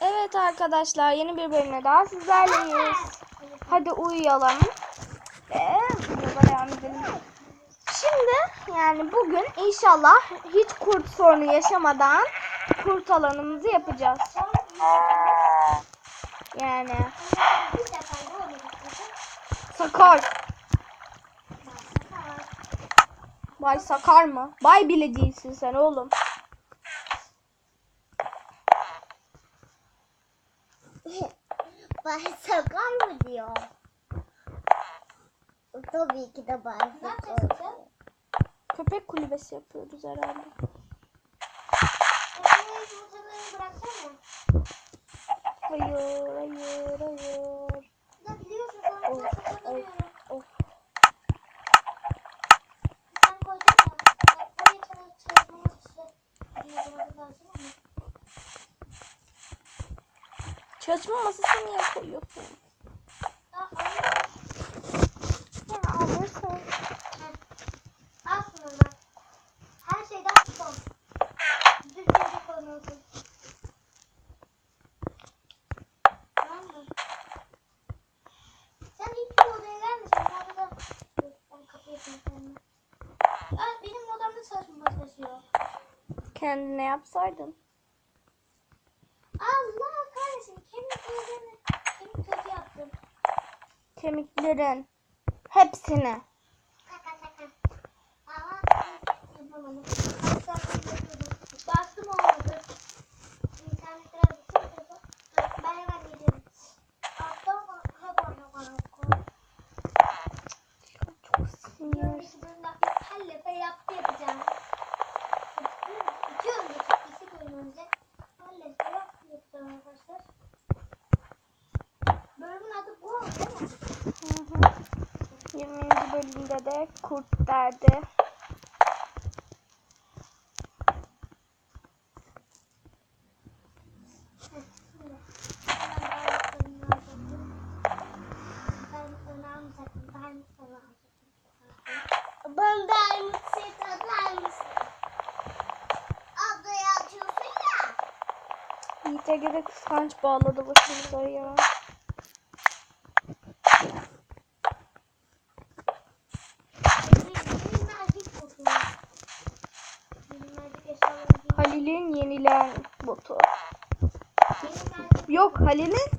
Evet arkadaşlar yeni bir bölümle daha sizlerleyiz. Hadi uyuyalım. Ve. Şimdi yani bugün inşallah hiç kurt sorunu yaşamadan kurt alanımızı yapacağız. Yani sakar. Bay sakar mı? Bay bile değilsin sen oğlum. Bay Sakar mı diyor? Tabii ki de Bay Sakar. Köpek kulübesi yapıyoruz herhalde. Hayır, hayır, hayır. Of, of, of. Çalışma masası niye koyuyorsun? Ya alırsın. Aslında her şeyden son. Düzgünce mı? Sen ilk bir odaya. Dur, Ben kapıyı kendime. Ya benim odamda çalışma masası yok. Kendine yapsaydın. Allah kahretsin. Kemiklerini, kemik tozu yaptım. Kemiklerin. Hepsini. Ama yapamadım. Bastım olmadı. İnternet biraz sıkıntı. Ben 20. bölümde de kurt derdi. Ya. Yiğit'e göre kıskanç bağladı başımıza ya. Halil'in yenilen botu. Yok Halil'in